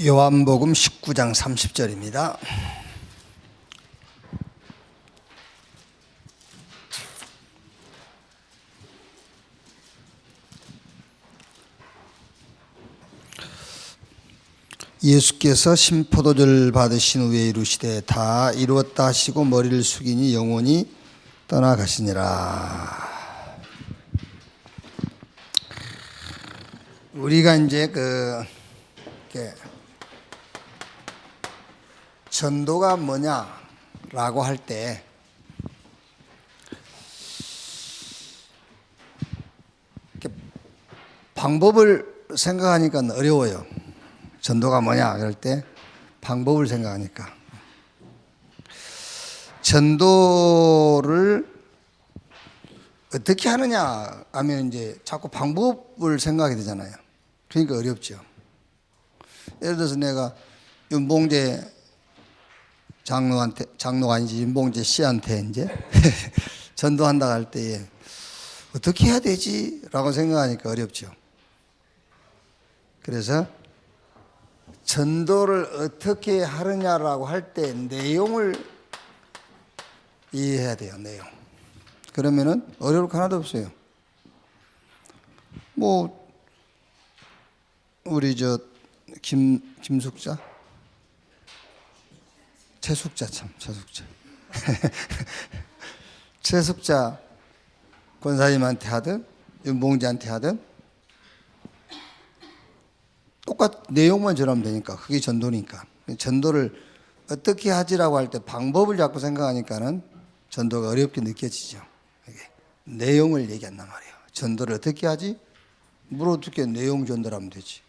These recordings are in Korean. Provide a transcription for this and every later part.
요한복음 19장 30절입니다. 예수께서 심포도를 받으신 후에 이루시되 다 이루었다 하시고 머리를 숙이니 영원히 떠나가시니라. 우리가 이제 그 이렇게 전도가 뭐냐라고 할 때 방법을 생각하니까 어려워요. 전도가 뭐냐 그럴 때 방법을 생각하니까 전도를 어떻게 하느냐 하면 이제 자꾸 방법을 생각하게 되잖아요. 그러니까 어렵죠. 예를 들어서 내가 윤봉재 장로한테 장로가 아니지 윤봉재 씨한테 이제 전도한다 할 때에 어떻게 해야 되지라고 생각하니까 어렵죠. 그래서 전도를 어떻게 하느냐라고 할 때 내용을 이해해야 돼요. 내용. 그러면은 어려울 거 하나도 없어요. 뭐 우리 저 김 김숙자 최숙자 참 최숙자 최숙자 권사님한테 하든 윤봉지한테 하든 똑같 내용만 전하면 되니까 그게 전도니까 전도를 어떻게 하지라고 할 때 방법을 자꾸 생각하니까는 전도가 어렵게 느껴지죠. 이게 내용을 얘기한단 말이에요. 전도를 어떻게 하지? 물 어떻게 내용 전달하면 되지.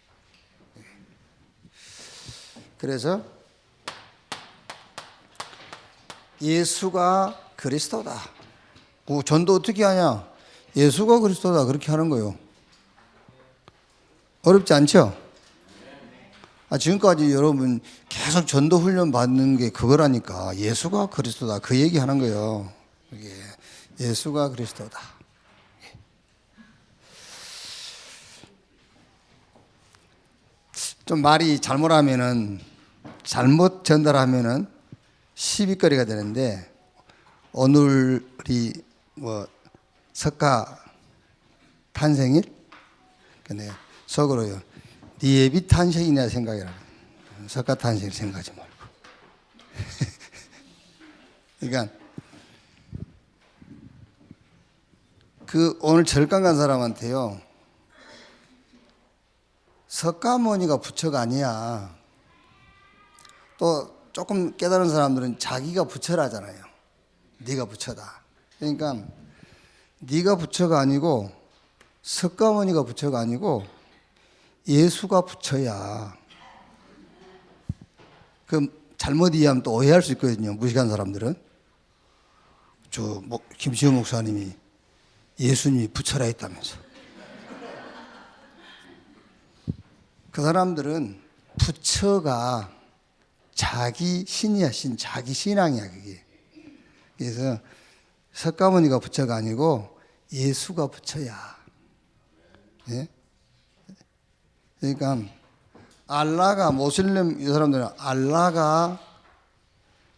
그래서 예수가 그리스도다. 그 전도 어떻게 하냐? 예수가 그리스도다. 그렇게 하는 거예요. 어렵지 않죠? 아, 지금까지 여러분 계속 전도 훈련 받는 게 그거라니까. 예수가 그리스도다. 그 얘기 하는 거예요. 이게 예수가 그리스도다. 좀 말이 잘못하면은 잘못 전달하면은 시비거리가 되는데 오늘이 뭐 석가 탄생일? 근데 속으로요 네 예비 탄생이냐 생각이라 석가 탄생 생각하지 말고. 그러니까 그 오늘 절간 간 사람한테요. 석가모니가 부처가 아니야. 또 조금 깨달은 사람들은 자기가 부처라잖아요. 네가 부처다. 그러니까 네가 부처가 아니고 석가모니가 부처가 아니고 예수가 부처야. 그 잘못 이해하면 또 오해할 수 있거든요. 무식한 사람들은 저 뭐, 김시호 목사님이 예수님이 부처라 했다면서. 그 사람들은 부처가 자기 신이야 신 자기 신앙이야 그게. 그래서 석가모니가 부처가 아니고 예수가 부처야. 예? 그러니까 알라가 모슬렘 이 사람들은 알라가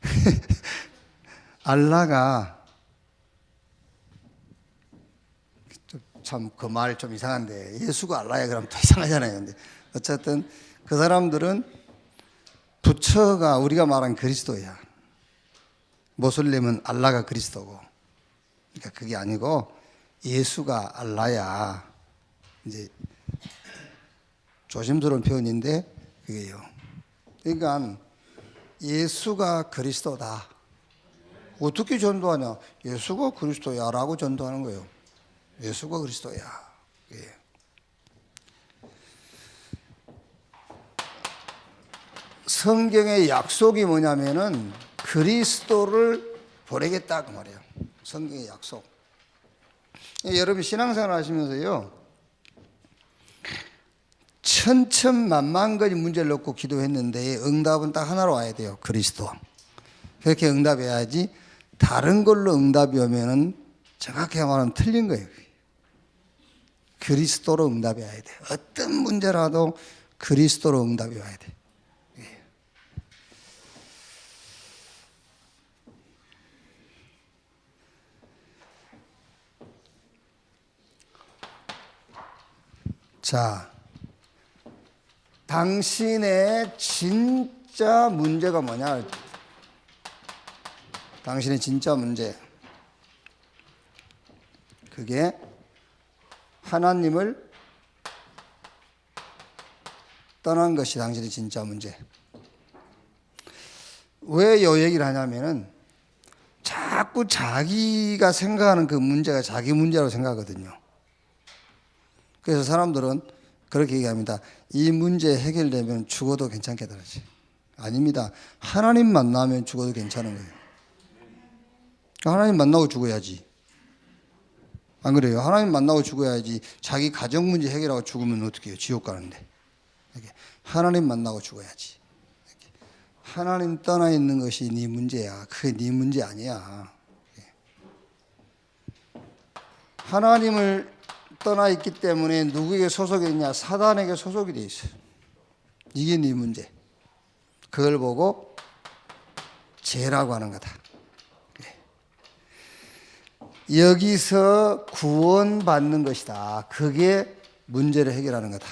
알라가 참 그 말 좀 이상한데 예수가 알라야 그러면 더 이상하잖아요. 근데 어쨌든 그 사람들은 부처가 우리가 말한 그리스도야. 모슬렘은 알라가 그리스도고. 그러니까 그게 아니고 예수가 알라야. 이제 조심스러운 표현인데 그게요. 그러니까 예수가 그리스도다. 어떻게 전도하냐? 예수가 그리스도야라고 전도하는 거예요. 예수가 그리스도야. 예. 성경의 약속이 뭐냐면은 그리스도를 보내겠다 그 말이에요. 성경의 약속. 여러분 신앙생활 하시면서요. 천천만만 가지 문제를 놓고 기도했는데 응답은 딱 하나로 와야 돼요. 그리스도. 그렇게 응답해야지 다른 걸로 응답이 오면은 정확히 말하면 틀린 거예요. 그리스도로 응답해야 돼. 어떤 문제라도 그리스도로 응답이 와야 돼. 자, 당신의 진짜 문제가 뭐냐? 당신의 진짜 문제. 그게 하나님을 떠난 것이 당신의 진짜 문제. 왜이 얘기를 하냐면은 자꾸 자기가 생각하는 그 문제가 자기 문제라고 생각하거든요. 그래서 사람들은 그렇게 얘기합니다. 이 문제 해결되면 죽어도 괜찮겠다지. 아닙니다. 하나님 만나면 죽어도 괜찮은 거예요. 하나님 만나고 죽어야지. 안 그래요? 하나님 만나고 죽어야지. 자기 가정 문제 해결하고 죽으면 어떻게 해요? 지옥 가는데. 하나님 만나고 죽어야지. 하나님 떠나 있는 것이 네 문제야. 그게 네 문제 아니야. 하나님을 떠나 있기 때문에 누구에게 소속이 있냐? 사단에게 소속이 돼 있어요. 이게 네 문제. 그걸 보고 죄라고 하는 거다. 그래. 여기서 구원받는 것이다. 그게 문제를 해결하는 거다.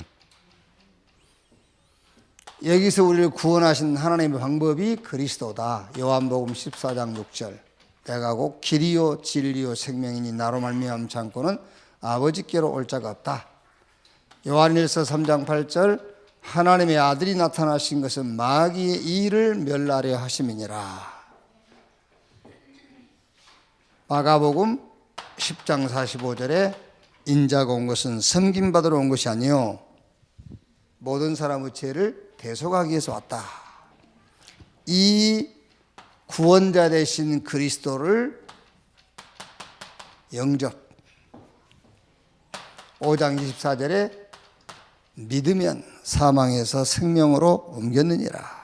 여기서 우리를 구원하신 하나님의 방법이 그리스도다. 요한복음 14장 6절. 내가 곧 길이요 진리요 생명이니 나로 말미암지 않고는 아버지께로 올 자가 없다. 요한일서 3장 8절 하나님의 아들이 나타나신 것은 마귀의 일을 멸하려 하심이니라. 마가복음 10장 45절에 인자가 온 것은 섬김 받으러 온 것이 아니요 모든 사람의 죄를 대속하기 위해서 왔다. 이 구원자 되신 그리스도를 영접 5장 24절에 믿으면 사망에서 생명으로 옮겼느니라.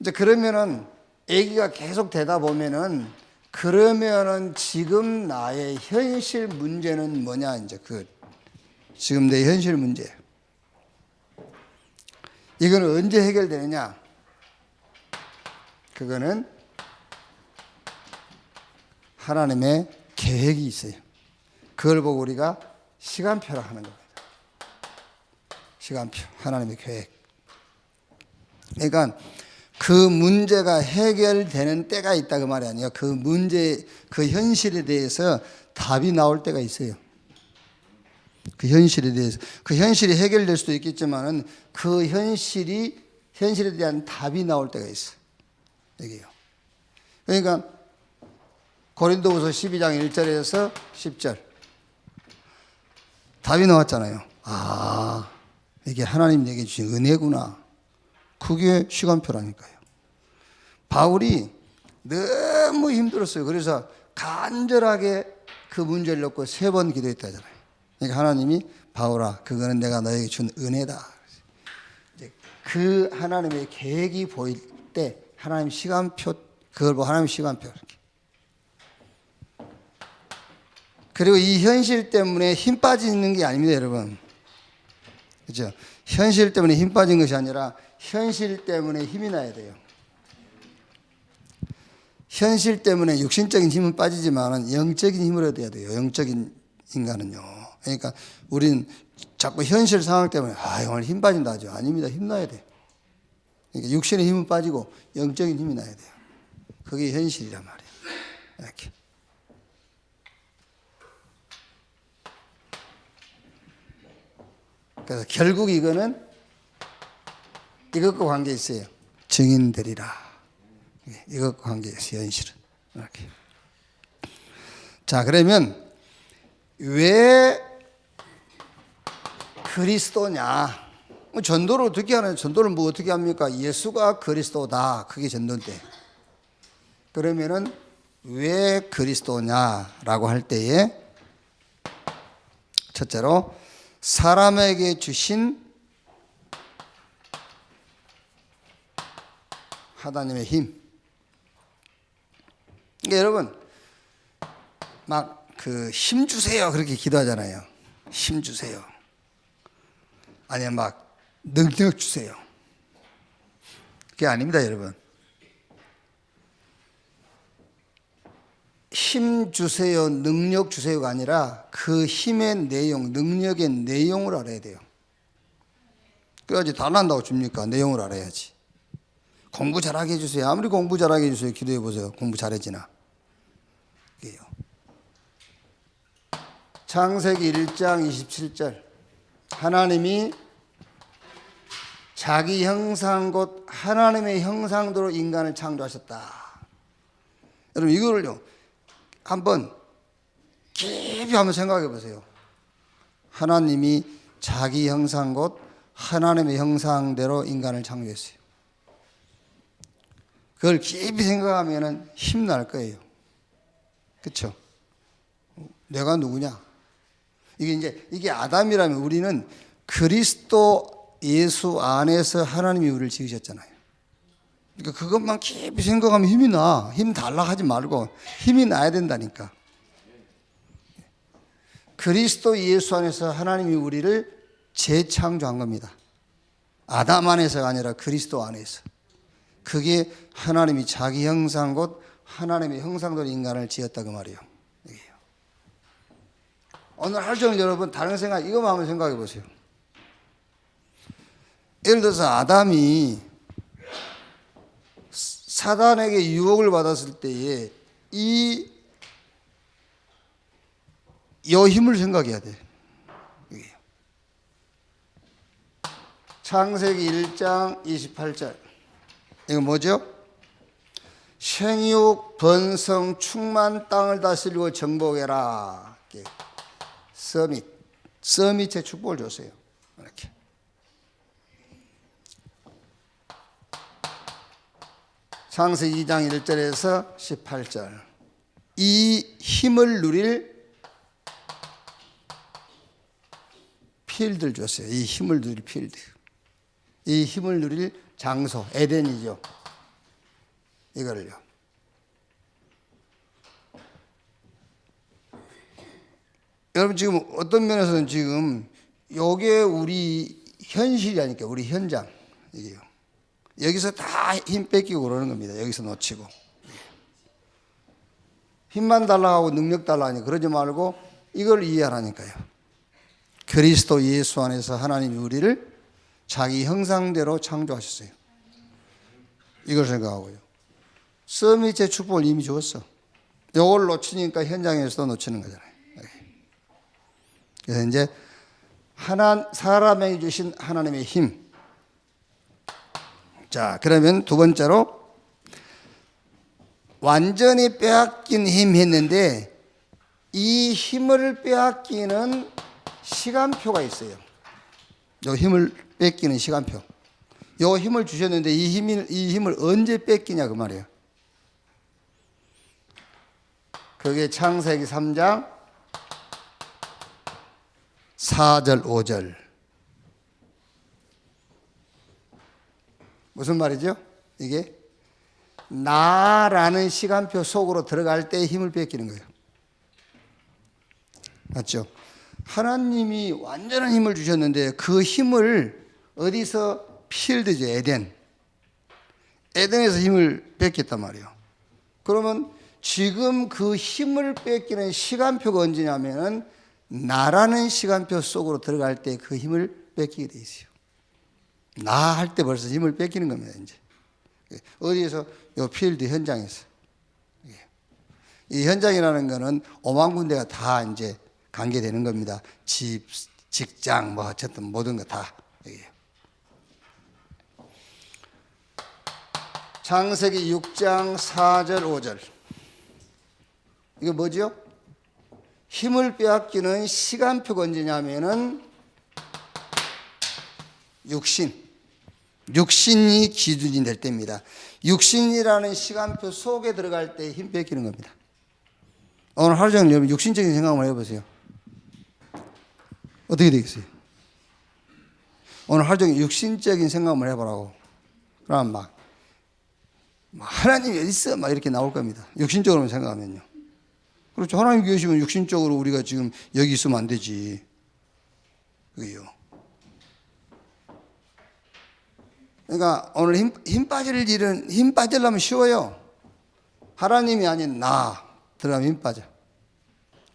이제 그러면은 얘기가 계속 되다 보면은 그러면은 지금 나의 현실 문제는 뭐냐 이제 그 지금 내 현실 문제. 이거는 언제 해결되느냐? 그거는 하나님의 계획이 있어요. 그걸 보고 우리가 시간표라 하는 겁니다. 시간표, 하나님의 계획. 그러니까 그 문제가 해결되는 때가 있다 그 말이 아니에요. 그 문제, 그 현실에 대해서 답이 나올 때가 있어요. 그 현실에 대해서 그 현실이 해결될 수도 있겠지만은 그 현실이 현실에 대한 답이 나올 때가 있어. 여기요. 그러니까 고린도후서 12장 1절에서 10절 답이 나왔잖아요. 아, 이게 하나님 내게 주신 은혜구나. 그게 시간표라니까요. 바울이 너무 힘들었어요. 그래서 간절하게 그 문제를 놓고 세 번 기도했다잖아요. 그러니까 하나님이 바울아, 그거는 내가 너에게 준 은혜다. 그 하나님의 계획이 보일 때 하나님 시간표 그걸 보고 하나님 시간표 이렇게. 그리고 이 현실 때문에 힘 빠지는 게 아닙니다, 여러분. 그죠? 현실 때문에 힘 빠진 것이 아니라 현실 때문에 힘이 나야 돼요. 현실 때문에 육신적인 힘은 빠지지만 영적인 힘을 얻어야 돼요. 영적인 인간은요. 그러니까 우리는 자꾸 현실 상황 때문에 아, 오늘 힘 빠진다 하죠. 아닙니다. 힘나야 돼. 그러니까 육신의 힘은 빠지고 영적인 힘이 나야 돼요. 그게 현실이란 말이에요. 이렇게. 그래서 결국 이거는 이것과 관계 있어요. 증인되리라. 예, 이것과 관계 있어요. 현실은 이렇게. 자 그러면 왜 그리스도냐? 뭐 전도를 어떻게 하는? 전도를 뭐 어떻게 합니까? 예수가 그리스도다. 그게 전도인데. 그러면은 왜 그리스도냐라고 할 때에 첫째로 사람에게 주신 하나님의 힘. 그러니까 여러분 막 그 힘 주세요 그렇게 기도하잖아요. 힘 주세요. 아니면 막 능력 주세요. 그게 아닙니다, 여러분. 힘 주세요, 능력 주세요가 아니라 그 힘의 내용, 능력의 내용을 알아야 돼요. 그래야지 다 난다고 줍니까? 내용을 알아야지. 공부 잘하게 해주세요. 아무리 공부 잘하게 해주세요. 기도해 보세요. 공부 잘해지나. 이게요. 창세기 1장 27절. 하나님이 자기 형상 곧 하나님의 형상대로 인간을 창조하셨다. 여러분 이거를요 한번 깊이 한번 생각해 보세요. 하나님이 자기 형상 곧 하나님의 형상대로 인간을 창조했어요. 그걸 깊이 생각하면은 힘날 거예요. 그렇죠? 내가 누구냐? 이게 이제 이게 아담이라면 우리는 그리스도 예수 안에서 하나님이 우리를 지으셨잖아요. 그러니까 그것만 깊이 생각하면 힘이 나. 힘 달라 하지 말고 힘이 나야 된다니까. 그리스도 예수 안에서 하나님이 우리를 재창조한 겁니다. 아담 안에서가 아니라 그리스도 안에서. 그게 하나님이 자기 형상 곧 하나님의 형상대로 인간을 지었다 그 말이에요. 오늘 하루 종일 여러분 다른 생각 이거만 한번 생각해 보세요. 예를 들어서 아담이 사단에게 유혹을 받았을 때에 이 여힘을 생각해야 돼. 창세기 1장 28절. 이거 뭐죠? 생육, 번성, 충만 땅을 다스리고 정복해라. 서밋. 서밋의 축복을 줬어요. 이렇게. 창세기 2장 1절에서 18절. 이 힘을 누릴 필드를 줬어요. 이 힘을 누릴 필드. 이 힘을 누릴 장소, 에덴이죠. 이거를요. 여러분 지금 어떤 면에서는 지금 요게 우리 현실이니까 우리 현장 이게요. 여기서 다 힘 뺏기고 그러는 겁니다. 여기서 놓치고. 힘만 달라고 능력 달라니 그러지 말고 이걸 이해하라니까요. 그리스도 예수 안에서 하나님이 우리를 자기 형상대로 창조하셨어요. 이걸 생각하고요. 서밋의 축복을 이미 주었어. 요걸 놓치니까 현장에서도 놓치는 거잖아요. 그래서 이제 하나 사람에게 주신 하나님의 힘. 자, 그러면 두 번째로 완전히 빼앗긴 힘 했는데 이 힘을 빼앗기는 시간표가 있어요. 요 힘을 뺏기는 시간표. 요 힘을 주셨는데 이 힘을 이 힘을 언제 뺏기냐 그 말이에요. 그게 창세기 3장 4절 5절. 무슨 말이죠? 이게 나라는 시간표 속으로 들어갈 때 힘을 뺏기는 거예요. 맞죠? 하나님이 완전한 힘을 주셨는데 그 힘을 어디서 필드죠, 에덴. 에덴에서 힘을 뺏겼단 말이에요. 그러면 지금 그 힘을 뺏기는 시간표가 언제냐면은 나라는 시간표 속으로 들어갈 때 그 힘을 뺏기게 돼 있어요. 나 할 때 벌써 힘을 뺏기는 겁니다, 이제. 어디에서? 요 필드 현장에서. 이 현장이라는 거는 오만 군데가 다 이제 관계되는 겁니다. 집, 직장, 뭐 어쨌든 모든 거 다. 창세기 6장 4절 5절. 이거 뭐죠? 힘을 빼앗기는 시간표가 언제냐면은 육신. 육신이 기준이 될 때입니다. 육신이라는 시간표 속에 들어갈 때 힘 뺏기는 겁니다. 오늘 하루 종일 여러분 육신적인 생각만 해보세요. 어떻게 되겠어요? 오늘 하루 종일 육신적인 생각만 해보라고. 그럼 막, 막 하나님이 어디 있어? 막 이렇게 나올 겁니다. 육신적으로 생각하면요. 그렇죠. 하나님 계시면 육신적으로 우리가 지금 여기 있으면 안 되지. 그게요. 그러니까 오늘 힘, 힘 빠질 일은 힘 빠지려면 쉬워요. 하나님이 아닌 나 들어가면 힘 빠져.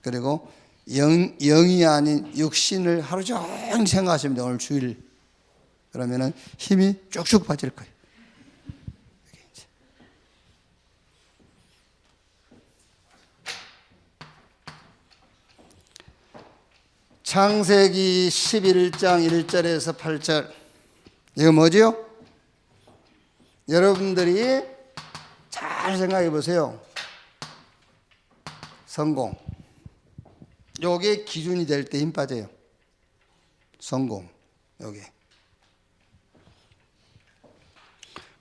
그리고 영, 영이 아닌 육신을 하루 종일 생각하시면 돼요. 오늘 주일. 그러면은 힘이 쭉쭉 빠질 거예요. 창세기 11장 1절에서 8절. 이거 뭐지요? 여러분들이 잘 생각해 보세요. 성공. 요게 기준이 될 때 힘 빠져요. 성공. 요게.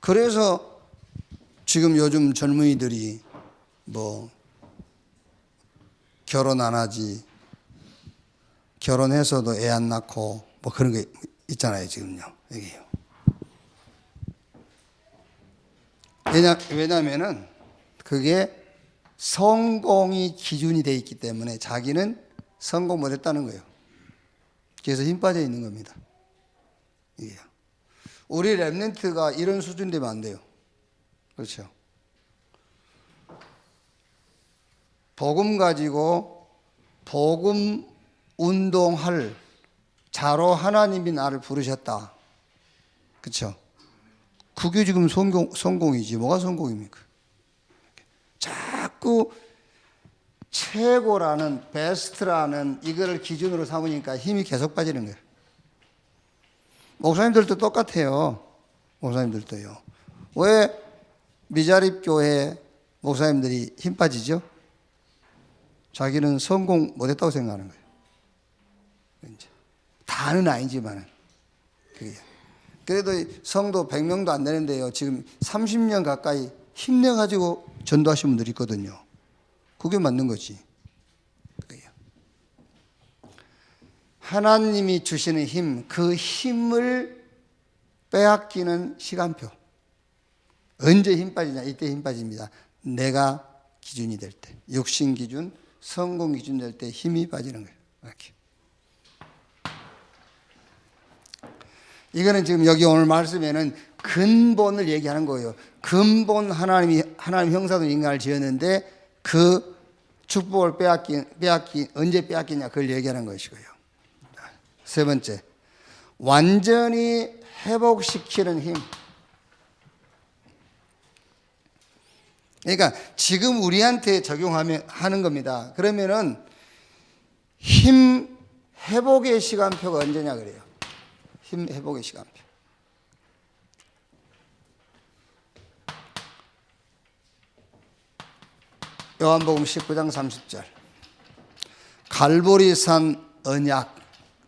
그래서 지금 요즘 젊은이들이 뭐 결혼 안 하지 결혼해서도 애 안 낳고 뭐 그런 게 있잖아요 지금요 여기요. 왜냐 왜냐면은 그게 성공이 기준이 돼 있기 때문에 자기는 성공 못 했다는 거예요. 그래서 힘 빠져 있는 겁니다. 이게요. 우리 랩런트가 이런 수준 되면 안 돼요. 그렇죠. 복음 가지고 복음 운동할 자로 하나님이 나를 부르셨다. 그렇죠. 그게 지금 성공, 성공이지. 뭐가 성공입니까? 자꾸 최고라는 베스트라는 이거를 기준으로 삼으니까 힘이 계속 빠지는 거예요. 목사님들도 똑같아요. 목사님들도요. 왜 미자립 교회 목사님들이 힘 빠지죠? 자기는 성공 못했다고 생각하는 거예요. 다는 아니지만은 그게 그래도 성도 100명도 안 되는데요. 지금 30년 가까이 힘내 가지고 전도하신 분들이 있거든요. 그게 맞는 거지. 하나님이 주시는 힘, 그 힘을 빼앗기는 시간표. 언제 힘 빠지냐? 이때 힘 빠집니다. 내가 기준이 될 때, 육신 기준, 성공 기준 될 때 힘이 빠지는 거예요. 이렇게. 이거는 지금 여기 오늘 말씀에는 근본을 얘기하는 거예요. 근본 하나님이 하나님 형상으로 인간을 지었는데 그 축복을 빼앗기 빼앗기 언제 빼앗기냐 그걸 얘기하는 것이고요. 세 번째 완전히 회복시키는 힘. 그러니까 지금 우리한테 적용하면 하는 겁니다. 그러면은 힘 회복의 시간표가 언제냐 그래요. 힘 회복의 시간표. 요한복음 19장 30절. 갈보리산 언약.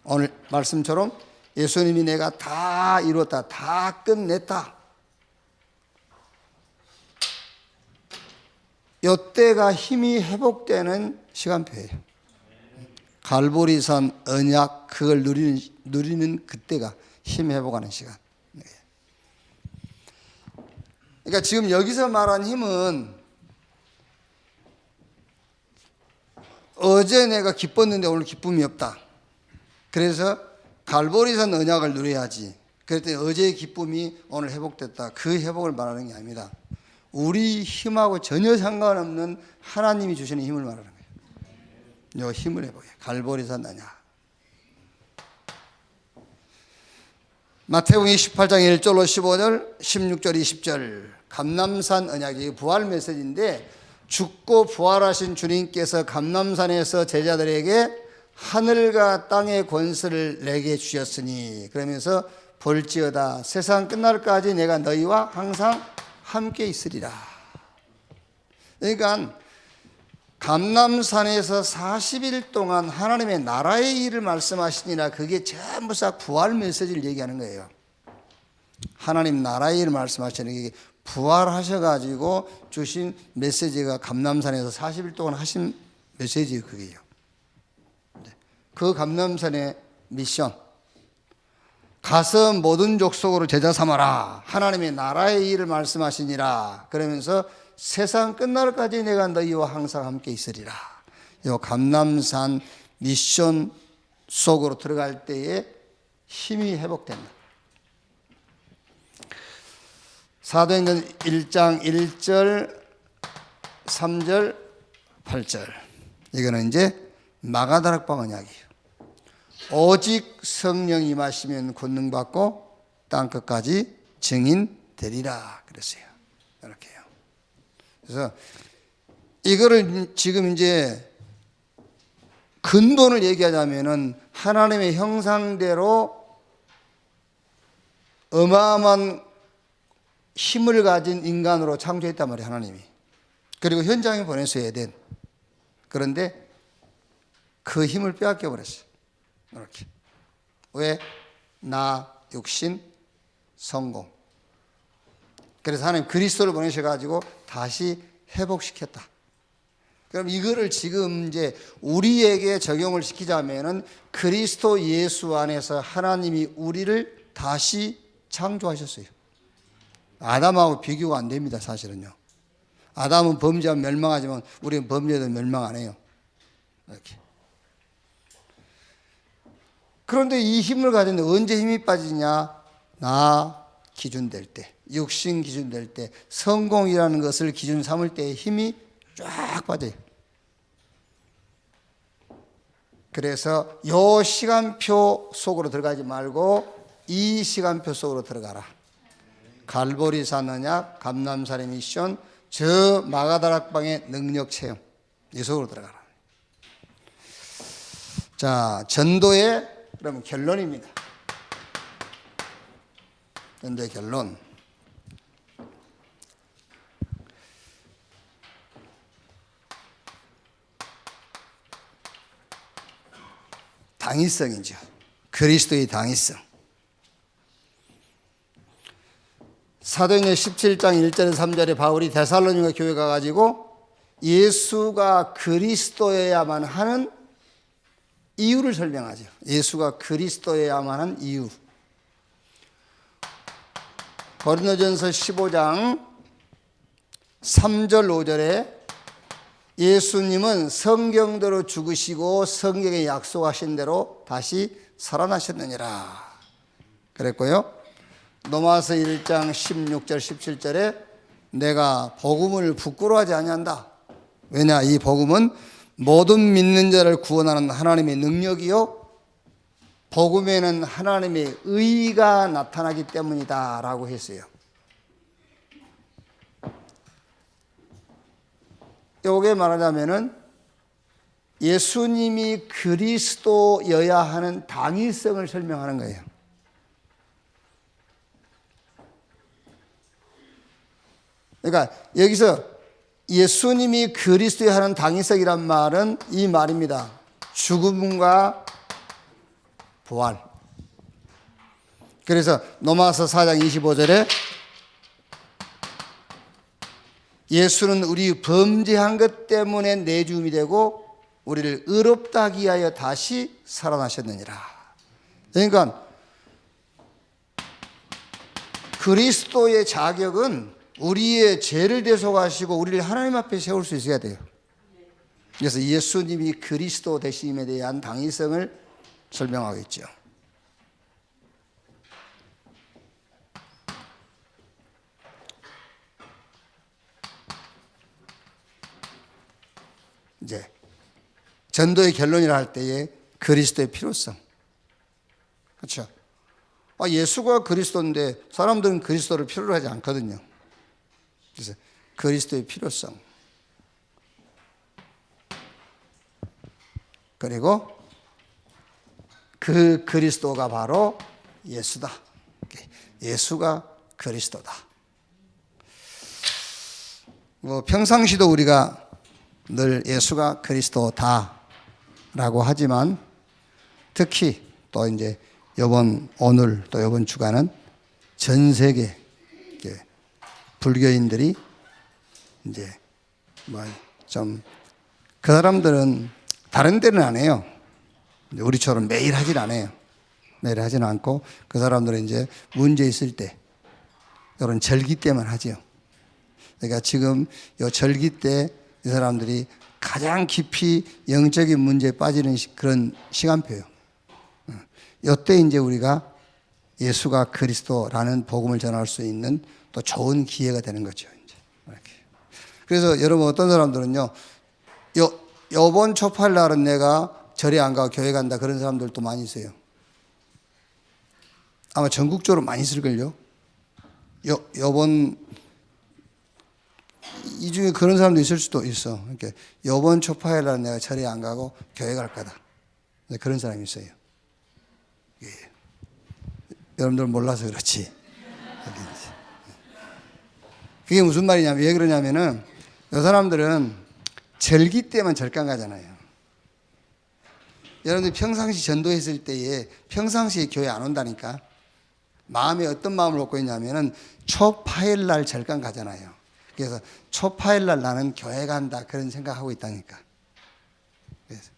오늘 말씀처럼 예수님이 내가 다 이뤘다. 다 끝냈다. 요때가 힘이 회복되는 시간표예요. 갈보리산 언약 그걸 누리는 누리는 그때가 힘 회복하는 시간. 네. 그러니까 지금 여기서 말한 힘은 어제 내가 기뻤는데 오늘 기쁨이 없다. 그래서 갈보리산 언약을 누려야지. 그랬더니 어제의 기쁨이 오늘 회복됐다. 그 회복을 말하는 게 아닙니다. 우리 힘하고 전혀 상관없는 하나님이 주시는 힘을 말하는 거예요. 요 힘을 해보게. 갈보리산 언약. 마태복음 28장 1절로 15절, 16절, 20절. 감남산 언약이 부활 메시지인데 죽고 부활하신 주님께서 감남산에서 제자들에게 하늘과 땅의 권세를 내게 주셨으니 그러면서 볼지어다 세상 끝날까지 내가 너희와 항상 함께 있으리라. 그러니까 감남산에서 40일 동안 하나님의 나라의 일을 말씀하시니라 그게 전부 다 부활 메시지를 얘기하는 거예요. 하나님 나라의 일을 말씀하시는 게 부활하셔가지고 주신 메시지가 감남산에서 40일 동안 하신 메시지 그게요. 그 감남산의 미션. 가서 모든 족속으로 제자 삼아라. 하나님의 나라의 일을 말씀하시니라. 그러면서 세상 끝날까지 내가 너희와 항상 함께 있으리라. 요 감남산 미션 속으로 들어갈 때에 힘이 회복된다. 사도행전 1장 1절 3절 8절. 이거는 이제 마가다락방 언약이에요. 오직 성령이 임하시면 권능 받고 땅 끝까지 증인 되리라 그랬어요. 이렇게요. 그래서 이거를 지금 이제 근본을 얘기하자면은 하나님의 형상대로 어마어마한 힘을 가진 인간으로 창조했단 말이에요, 하나님이. 그리고 현장에 보냈어요, 에덴. 그런데 그 힘을 빼앗겨 버렸어요. 이렇게. 왜? 나, 육신, 성공. 그래서 하나님 그리스도를 보내셔가지고 다시 회복시켰다. 그럼 이거를 지금 이제 우리에게 적용을 시키자면은 그리스도 예수 안에서 하나님이 우리를 다시 창조하셨어요. 아담하고 비교가 안 됩니다, 사실은요. 아담은 범죄하면 멸망하지만 우리는 범죄도 멸망 안 해요. 이렇게. 그런데 이 힘을 가졌는데 언제 힘이 빠지냐? 나 기준 될 때, 육신 기준 될 때, 성공이라는 것을 기준 삼을 때 힘이 쫙 빠져요. 그래서 요 시간표 속으로 들어가지 말고 이 시간표 속으로 들어가라. 갈보리 사느냐, 감남산의 미션, 저 마가다락방의 능력 체험. 이 속으로 들어가라. 자, 전도의 그러면 결론입니다. 전도의 결론. 당위성이죠. 그리스도의 당위성. 사도행전 17장 1절에 3절에 바울이 데살로니가 교회 가가지고 예수가 그리스도여야만 하는 이유를 설명하죠. 예수가 그리스도여야만 하는 이유. 고린도전서 15장 3절 5절에 예수님은 성경대로 죽으시고 성경에 약속하신 대로 다시 살아나셨느니라. 그랬고요. 로마서 1장 16절 17절에 내가 복음을 부끄러워하지 아니한다. 왜냐 이 복음은 모든 믿는 자를 구원하는 하나님의 능력이요 복음에는 하나님의 의가 나타나기 때문이다라고 했어요. 요게 말하자면은 예수님이 그리스도여야 하는 당위성을 설명하는 거예요. 그러니까 여기서 예수님이 그리스도에 하는 당위성이란 말은 이 말입니다. 죽음과 부활. 그래서 로마서 4장 25절에 예수는 우리 범죄한 것 때문에 내주음이 되고 우리를 의롭다 하기 위하여 다시 살아나셨느니라. 그러니까 그리스도의 자격은 우리의 죄를 대속하시고 우리를 하나님 앞에 세울 수 있어야 돼요. 그래서 예수님이 그리스도 되심에 대한 당위성을 설명하고 있죠. 이제 전도의 결론이라 할 때에 그리스도의 필요성. 그렇죠? 아, 예수가 그리스도인데 사람들은 그리스도를 필요로 하지 않거든요. 그래서 그리스도의 필요성. 그리고 그 그리스도가 바로 예수다. 예수가 그리스도다. 뭐 평상시도 우리가 늘 예수가 그리스도다라고 하지만 특히 또 이제 이번 오늘 또 이번 주간은 전 세계 불교인들이 이제 뭐 좀 그 사람들은 다른 데는 안 해요. 우리처럼 매일 하진 않아요. 매일 하진 않고 그 사람들은 이제 문제 있을 때 이런 절기 때만 하죠. 그러니까 지금 요 절기 때 이 사람들이 가장 깊이 영적인 문제에 빠지는 그런 시간표예요. 이때 이제 우리가 예수가 그리스도라는 복음을 전할 수 있는 또 좋은 기회가 되는 거죠. 이제 이렇게. 그래서 여러분 어떤 사람들은요 요 요번 초팔 날은 내가 절에 안 가고 교회 간다 그런 사람들도 많이 있어요. 아마 전국적으로 많이 있을걸요. 요 요번 이 중에 그런 사람도 있을 수도 있어. 이렇게 요번 초파일 날 내가 절에 안 가고 교회 갈 거다. 네, 그런 사람이 있어요. 예. 여러분들 몰라서 그렇지. 그게 무슨 말이냐면 왜 그러냐면은 이 사람들은 절기 때만 절간 가잖아요. 여러분들 평상시 전도했을 때에 평상시에 교회 안 온다니까. 마음에 어떤 마음을 갖고 있냐면은 초파일 날 절간 가잖아요. 그래서 초파일 날 나는 교회 간다 그런 생각하고 있다니까. 그래서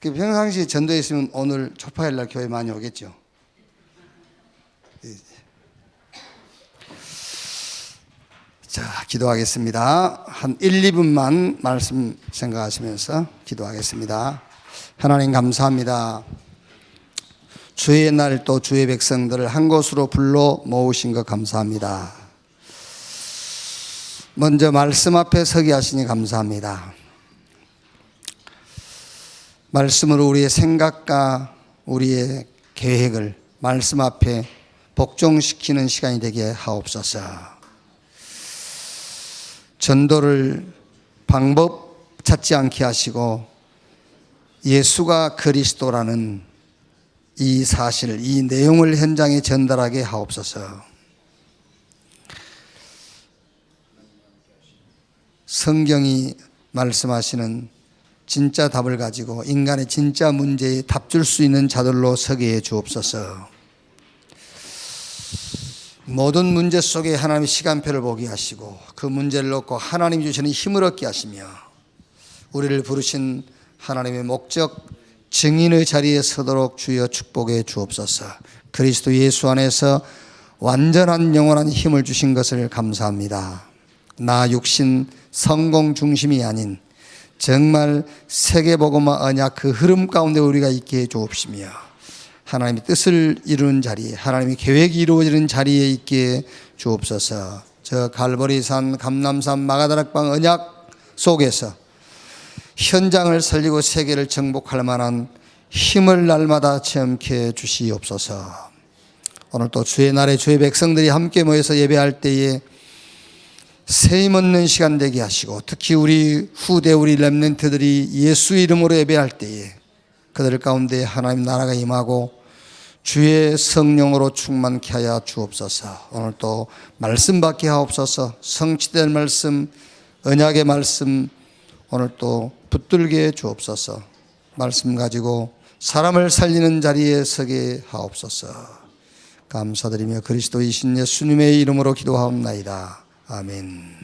그 평상시에 전도했으면 오늘 초파일 날 교회 많이 오겠죠. 자, 기도하겠습니다. 한 1, 2분만 말씀 생각하시면서 기도하겠습니다. 하나님 감사합니다. 주의 날 또 주의 백성들을 한 곳으로 불러 모으신 것 감사합니다. 먼저 말씀 앞에 서게 하시니 감사합니다. 말씀으로 우리의 생각과 우리의 계획을 말씀 앞에 복종시키는 시간이 되게 하옵소서. 전도를 방법 찾지 않게 하시고 예수가 그리스도라는 이 사실, 이 내용을 현장에 전달하게 하옵소서. 성경이 말씀하시는 진짜 답을 가지고 인간의 진짜 문제에 답 줄 수 있는 자들로 서게 해 주옵소서. 모든 문제 속에 하나님의 시간표를 보게 하시고 그 문제를 놓고 하나님 주시는 힘을 얻게 하시며 우리를 부르신 하나님의 목적 증인의 자리에 서도록 주여 축복해 주옵소서. 그리스도 예수 안에서 완전한 영원한 힘을 주신 것을 감사합니다. 나 육신 성공 중심이 아닌 정말 세계복음화 언약 그 흐름 가운데 우리가 있게 해 주옵시며 하나님의 뜻을 이루는 자리, 하나님의 계획이 이루어지는 자리에 있게 주옵소서. 저 갈보리산, 감남산, 마가다락방 언약 속에서 현장을 살리고 세계를 정복할 만한 힘을 날마다 체험케 주시옵소서. 오늘 또 주의 날에 주의 백성들이 함께 모여서 예배할 때에 세임 얻는 시간 되게 하시고 특히 우리 후대 우리 렘넌트들이 예수 이름으로 예배할 때에 그들 가운데 하나님 나라가 임하고 주의 성령으로 충만케 하여 주옵소서. 오늘 또 말씀 받게 하옵소서. 성취될 말씀, 언약의 말씀 오늘 또 붙들게 주옵소서. 말씀 가지고 사람을 살리는 자리에 서게 하옵소서. 감사드리며 그리스도이신 예수님의 이름으로 기도하옵나이다. 아멘.